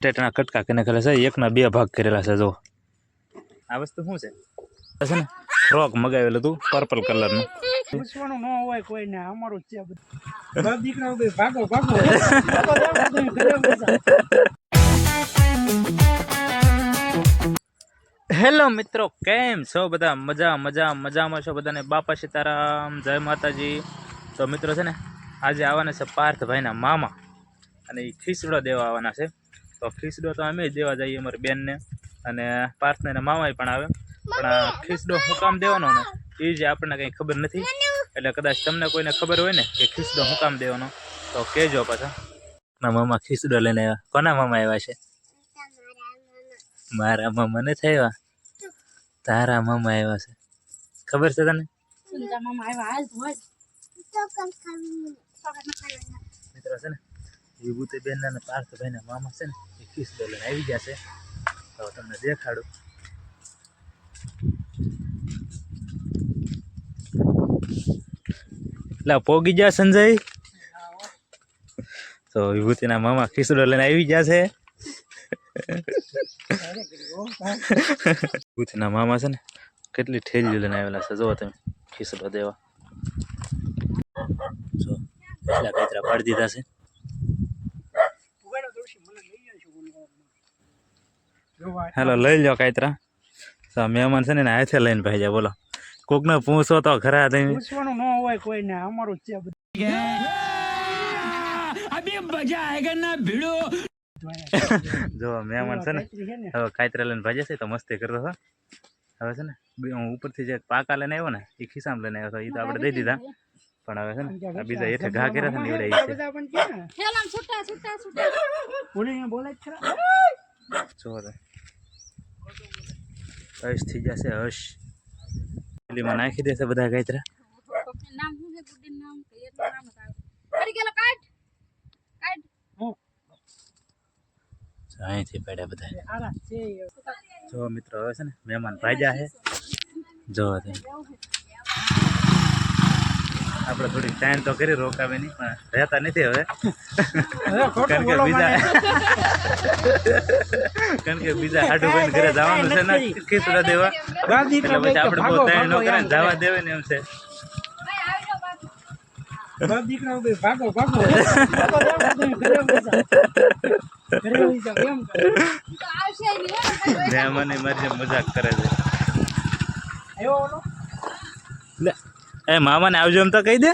ટેટના કટકા કરીને ખેલે છે એકના બે ભાગ કરેલા છે જો. આ વસ્તુ શું છે? છે ને ફ્રોક મગાવેલું હતું પર્પલ કલરનું પૂછવાનું ન હોય કોઈને અમારું છે બધું. ભાગો ભાગો. હેલો મિત્રો કેમ છો બધા? મજા મજા મજામાં છો બધાને? બાપા સીતારામ જય માતાજી. તો મિત્રો છે ને આજે આવવાના છે પાર્થભાઈના મામા. અને એ ખીસડો દેવા આવવાના છે. તો ખીસડો તો અમે જ દેવા જઈએ અમારી બેનને અને પાર્થને અને મામાય પણ આવે. પણ આ ખીસડો હું કામ દેવાનો ને એ જે આપણને કંઈ ખબર નથી. એટલે કદાચ તમને કોઈને ખબર હોય ને કે ખીસડો હું કામ દેવાનો તો કહેજો પાછા. ના મામા ખીસડો લઈને આવ્યા. કોના મામા આવ્યા છે? મારા મામા નથી આવ્યા. તારા મામા આવ્યા છે. ખબર છે તને? મામા આવ્યા હાલ તો હોય મિત્રો છે ને વિભૂતિ બેન અને પાર્થભાઈ ના મામા છે ને એ કિસ લઈને આવી છે તો તમને દેખાડું. એટલે પોગી ગયા સંજય. તો વિભૂતિના મામા ખીસડો લઈને આવી ગયા છે વિભૂતિના મામા છે ને, કેટલી ઠેલી લઈને આવેલા છે જુઓ તમે, ખીસડો દેવા. જો, એટલા કચરા પાડી દીધા છે ઉગાડો દોશી, મને લઈ આવજો બોલવામાં. જો વાત. હાલો લઈ લો કાયતરા તો મહેમાન છે ને એને હાથે લઈને ભાઈ જાય બોલો. કોકને પૂછો તો ખરા તમે. પૂછવાનું ન હોય કોઈને અમારું છે અભી મજા જો ના છે ને. મહેમાન છે ને? હવે કાયતરા લઈને ભાજે છે તો મસ્તી કરતો હતો. હવે છે ને હું ઉપરથી જે પાકા લઈને આવ્યો ને એ ખિસ્સામાં લઈને આવ્યો હતો એ તો આપણે દઈ દીધા. પણ હવે છે ને બીજા હેઠે ઘા કર્યા છે ને એવડે છે. બધા પણ છે ને હેલામ છૂટા છૂટા છૂટા. બોલીને બોલે જ ખરા જો તો હશ થઈ જશે હશ પેલીમાં નાખી દેશે બધા કાયતરા કોકનું નામ શું છે ગુડીનું નામ કે એટલું નામ જ આવે કરી ગયેલો કાઢ કાઢ અહીંથી પડ્યા બધા એ આરા છે એ. જો મિત્રો હવે છે ને મહેમાન ભાજ્યા છે જો તમે આપણે થોડી ટાઈમ તો કરી રોકાવીની પણ રહેતા નથી હવે. હવે કારણ કે બીજા મને. કારણ કે બીજા હાડું ભાઈ ઘરે જવાનું છે ને ખીચડા દેવા. એટલે પછી આપણે બહુ ટાઈમ ન કરે જવા દેવે ને એમ છે. ભાગો ભાગો. નહીં મજાક કરે છે. આવ્યો ઓલો? લે. એ મામાને આવજો એમ તો કહી દે.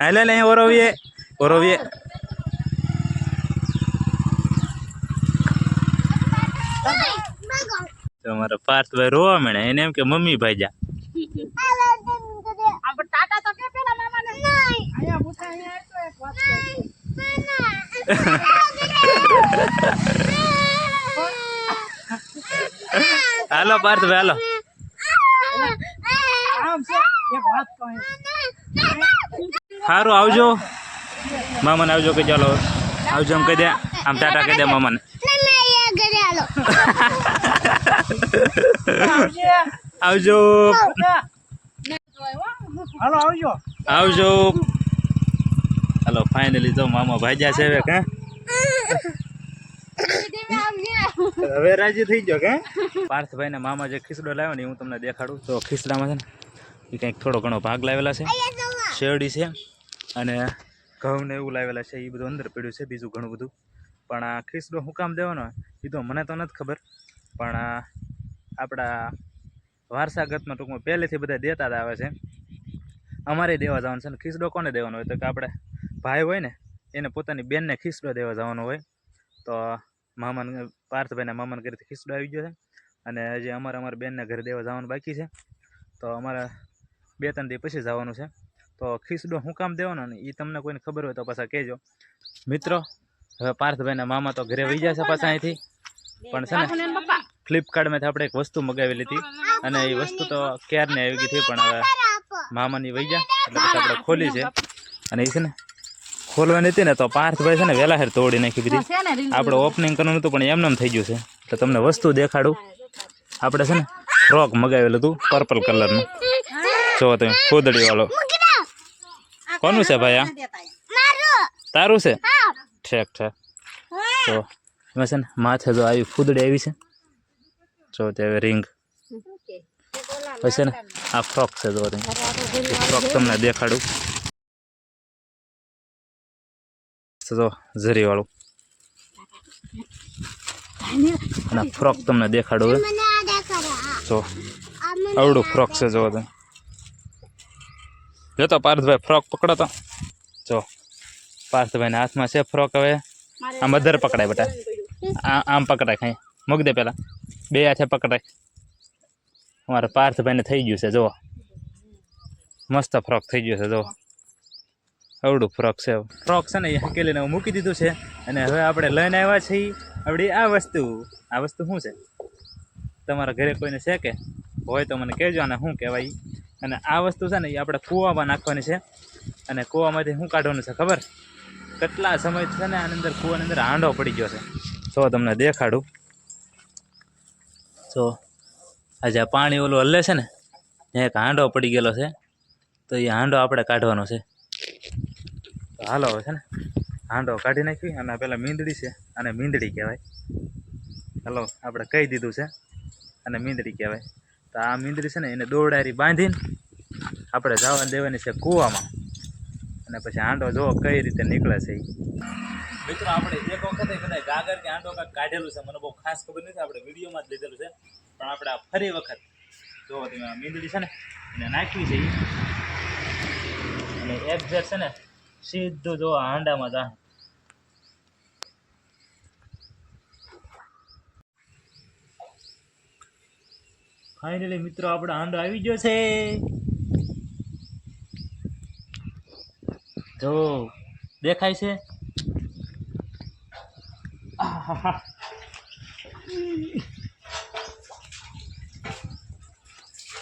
હાલે લે ઓરવીએ ઓરવીએ. અમારા પાર્થભાઈ રોવા મળે એને એમ કે મમ્મી ભાઈજા હાલો પાર્થભાઈ હાલો પેલા મામાને અહીંયા પૂછા, અહીંયા આવતો એક વાત કહું. હાલો પાર્થભાઈ હાલો આમ છે, એક વાત કહું. સારું આવજો. મામાને આવજો કે ચાલો આવજો એમ કહી દે. આમ ટાટા કહી દે મામાને. આવજો. આવજો. આવજો. હાલો ફાઇનલી તો મામા ભાજ્યા છે હવે કાં? હવે રાજી થઈ ગયો કે? પાર્થભાઈ ને મામા જે ખીસડો લાવ્યો ને હું તમને દેખાડું તો ખીસડામાં છે ને એ કંઈક થોડો ઘણો ભાગ લાવેલા છે. શેરડી છે. અને ઘઉં ને એવું લાવેલા છે એ બધું અંદર પડ્યું છે, બીજું ઘણું બધું. પણ આ ખીસડો હું કામ દેવાનો? એ તો મને તો નથી ખબર. પણ આપણા વારસાગતમાં ટૂંકમાં પહેલેથી બધા દેતા જ આવે છે. અમારે દેવા જવાનું છે ને ખીસડો કોને દેવાનો હોય? તો કે આપણે ભાઈ હોય ને, એને પોતાની બેનને ખીસડો દેવા જવાનો હોય. તો મામાને, પાર્થભાઈના મામાના ઘરેથી ખીસડો આવી ગયો છે. અને હજી અમારે, અમારા બેનના ઘરે દેવા જવાનું બાકી છે. તો અમારે બે ત્રણ દી પછી જવાનું છે. તો ખીસડો હું કામ દેવાનો ને એ તમને કોઈને ખબર હોય તો પાછા કહેજો. મિત્રો હવે પાર્થભાઈના મામા તો ઘરે વહી જશે પાછા અહીંથી. પણ છે ને ફ્લિપકાર્ટમાંથી આપણે એક વસ્તુ મગાવેલી હતી. અને એ વસ્તુ તો ક્યારને આવી ગઈ હતી પણ હવે મામાની વહી જા. એટલે પછી આપણે ખોલી છે. અને એ છે ને ખોલવાની હતી ને તો પાર્થભાઈ છે ને વહેલા હેર તોડી નાખી રીંગ આપણે ઓપનિંગ કરવાનું હતું પણ એમને એમ થઈ ગયું છે. એટલે તમને વસ્તુ દેખાડું. આપણે છે ને ફ્રોક મગાવેલું હતું પર્પલ કલરનું જો તમે ખોદડીવાળો. વાળો કોનું છે ભાઈ આ તારું છે ઠેક ઠેક તો એમાં છે ને માથે જો આવી ફૂદડી આવી છે જો તે રિંગ પછી છે ને આ ફ્રોક છે જો રિંગ ફ્રોક તમને દેખાડું તો જો ઝરીવાળું અને આ ફ્રોક તમને દેખાડું હવે જો આવડું ફ્રોક છે જો તમે જો તો પાર્થભાઈ ફ્રોક પકડો તો. જો પાર્થભાઈના હાથમાં છે ફ્રોક હવે. આમ અધર પકડાય બેટા. આ આમ પકડાય ખાઈ. મૂક દે પેલા. બે હાથે પકડાય. અમારા પાર્થભાઈને થઈ ગયું છે જુઓ. મસ્ત ફ્રોક થઈ ગયો છે જુઓ. અવડું ફ્રોક છે. ફ્રોક છે ને એ હકેલીને હું મૂકી દીધું છે અને હવે આપણે લઈને આવ્યા છીએ આપણી આ વસ્તુ. આ વસ્તુ શું છે? તમારા ઘરે કોઈને છે કે? હોય તો મને કહેજો અને શું કહેવાય. અને આ વસ્તુ છે ને એ આપણે કૂવામાં નાખવાની છે. અને કૂવામાંથી શું કાઢવાનું છે ખબર? કેટલા સમય છે ને આની અંદર કૂવાની અંદર હાંડો પડી ગયો છે. તો તમને દેખાડું. તો આજે પાણી ઓલું હલે છે ને એક હાંડો પડી ગયેલો છે. તો એ હાંડો આપણે કાઢવાનો છે. તો હાલો છે ને, હાંડો કાઢી નાખી અને પહેલાં મીંદડી છે અને મીંદડી કહેવાય. હલો, આપણે કહી દીધું છે અને મીંદડી કહેવાય. તો આ મીંદડી છે ને એને દોરડારી બાંધીને આપણે જવા દેવાની છે કૂવામાં. અને પછી હાંડો જોવો કઈ રીતે નીકળે છે મિત્રો, આપણે એક વખત કદાચ ગાગર કે આંડો કાંઈક કાઢેલું છે. મને બહુ ખાસ ખબર નથી, આપણે વિડીયોમાં જ લીધેલું છે. પણ આપણે આ ફરી વખત જો તમે મીંદડી છે ને, એને નાખવી છે. અને એક્ઝેટ છે ને, સીધું જો આંડામાં હાંડામાં ફાઇનલી મિત્રો, આપણો આંડો આવી ગયો છે. જો, દેખાય છે?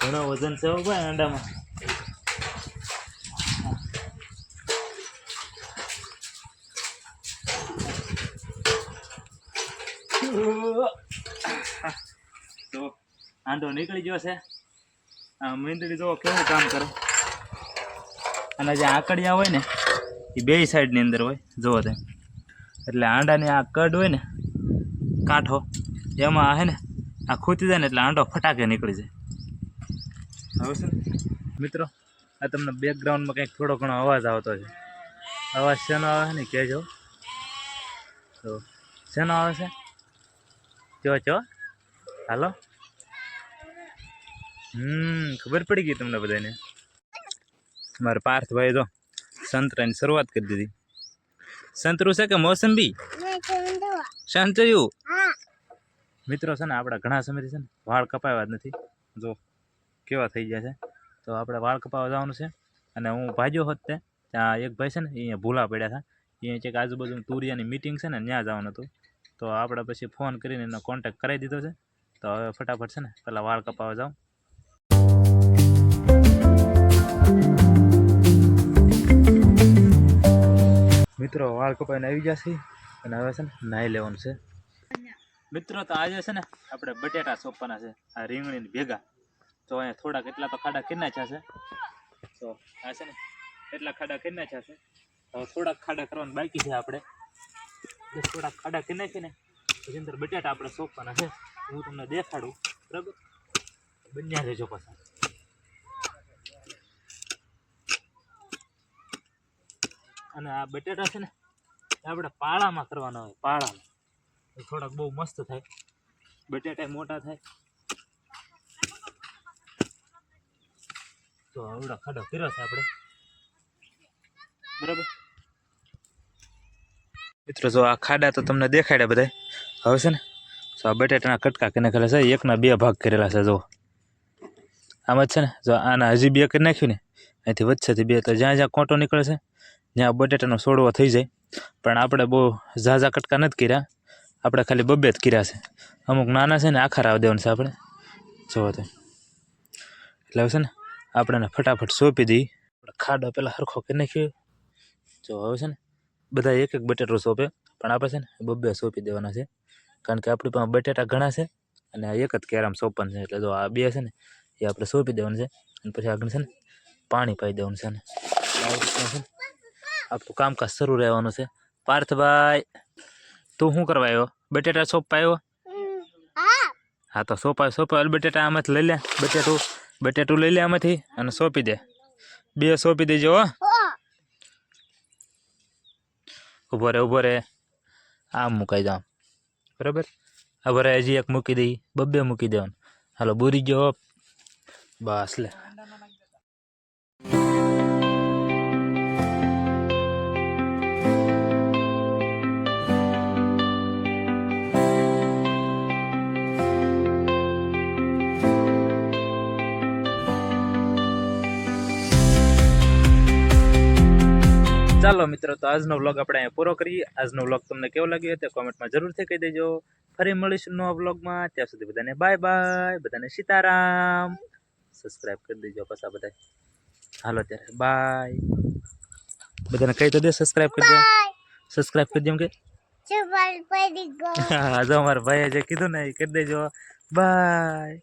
ઘણો વજન છે ભાઈ આંડામાં. તો આંડો નીકળી ગયો છે. આ મીંદડી જો કેવું કામ કરે. અને જે આકડિયા હોય ને, એ બે સાઈડની અંદર હોય જુઓ તે એટલે આંડાની આ કડ હોય ને, કાંઠો, એમાં હે ને, આ ખૂતી જાય ને એટલે આંડો ફટાકે નીકળી જાય. હવે છે મિત્રો, આ તમને બેકગ્રાઉન્ડમાં કંઈક થોડો ઘણો અવાજ આવતો છે. અવાજ શેનો આવે ને, કહેજો. તો, શેનો આવે છે? ચો ચો હાલો. હમ, ખબર પડી ગઈ તમને બધાને? મારા પાર્થભાઈ તો સંતરાની શરૂઆત કરી દીધી. સંતરું છે કે મોસંબી? સંતયું મિત્રો છે ને, આપણા ઘણા સમયથી છે ને, વાળ કપાવ્યા જ નથી. જો, કેવા થઈ ગયા છે. તો આપણે વાળ કપાવવા જવાનું છે અને હું ભાજ્યો હોત તે ત્યાં એક ભાઈ છે ને, અહીંયા ભૂલા પડ્યા હતા. અહીંયા ચેક આજુબાજુ તુરિયાની મિટિંગ છે ને, ત્યાં જવાનું હતું. તો આપણે પછી ફોન કરીને એનો કોન્ટેક્ટ કરાવી દીધો છે. તો હવે ફટાફટ છે ને, પહેલાં વાળ કપાવવા જાઉં. મિત્રો, વાળ કપાઈને આવી જશે અને હવે છે ને નાહી લેવાનું છે. મિત્રો, તો આજે છે ને આપણે બટેટા સોંપવાના છે, આ રીંગણીને ભેગા. તો અહીંયા થોડા કેટલા તો ખાડા કરી નાખ્યા છે. તો આ છે ને કેટલા ખાડા કરી નાખ્યા છે. હવે થોડાક ખાડા કરવાનું બાકી છે આપણે. થોડાક ખાડા કરી નાખીને પછી અંદર બટેટા આપણે સોંપવાના છે. હું તમને દેખાડું, બરાબર? બન્યા રહેજો પાછા. અને આ બટેટા છે ને આપણે પાળામાં કરવાના હોય, પાળામાં. થોડાક બહુ મસ્ત થાય. બટેટા મોટા થાય. તો આવડા ખાડો કર્યો છે આપણે. બરાબર? મિત્રો, જો આ ખાડા તો તમને દેખાડ્યા બધા હવે છે ને તો આ બટેટાના કટકા કરીને નાખેલા છે, એકના બે ભાગ કરેલા છે, જો. આમ જ છે ને, જો આના હજી બે કરી નાખ્યું ને, અહીંથી વચ્ચેથી બે, તો જ્યાં જ્યાં કોંટો નીકળે છે જ્યાં બટેટાનો સોડવો થઈ જાય. પણ આપણે બહુ ઝાઝા કટકા નથી કર્યા. આપણે ખાલી બબ્બે જ કર્યા છે. અમુક નાના છે ને આખા રાવ દેવાનું છે આપણે. જોવો તો એટલે હવે છે ને આપણે ફટાફટ સોંપી દઈએ. ખાડો પહેલાં સરખો કરી નાખ્યો. જો હવે છે ને બધા એક એક બટેટો સોંપે. પણ આપણે છે ને બબ્બે સોંપી દેવાના છે. કારણ કે આપણી પાસે બટેટા ઘણા છે અને એક જ કેરામ સોંપન છે. એટલે જો આ બે છે ને એ આપણે સોંપી દેવાનું છે. અને પછી આગળ છે ને પાણી પાઈ દેવાનું છે ને. આપણું કામકાજ શરૂ રહેવાનું છે. પાર્થભાઈ, તું શું કરવા આવ્યો? બટેટા સોપ આવ્યો હા, તો સોપ સોંપા બટેટા આમાંથી લઈ લે. બટેટું બટેટું લઈ લે આમાંથી અને સોંપી દે. બે સોંપી દેજો, હો. ઊભો રે ઊભો રે આમ મુકાઈ દો બરાબર? હવે હજી એક મૂકી દઈ. બબ્બે મૂકી દેવાનું. હાલો, બુરી ગયો બસ લે. ચાલો મિત્રો તો આજનો વ્લોગ આપણે અહીંયા પૂરો કરીએ. આજનો વ્લોગ તમને કેવો લાગ્યો તે કોમેન્ટમાં જરૂરથી કહી દેજો. ફરી મળીશું નવા વ્લોગમાં ત્યાં સુધી બધાને બાય બાય બધાને સીતારામ. સબસ્ક્રાઈબ કરી દેજો પાછા બધા હાલો ત્યારે બાય બધાને કહી તો દે સબસ્ક્રાઇબ કરી દે. સબસ્ક્રાઇબ કરી દેમ કે? હા જો અમારા ભાઈએ જે કીધું ને એ કરી દેજો. બાય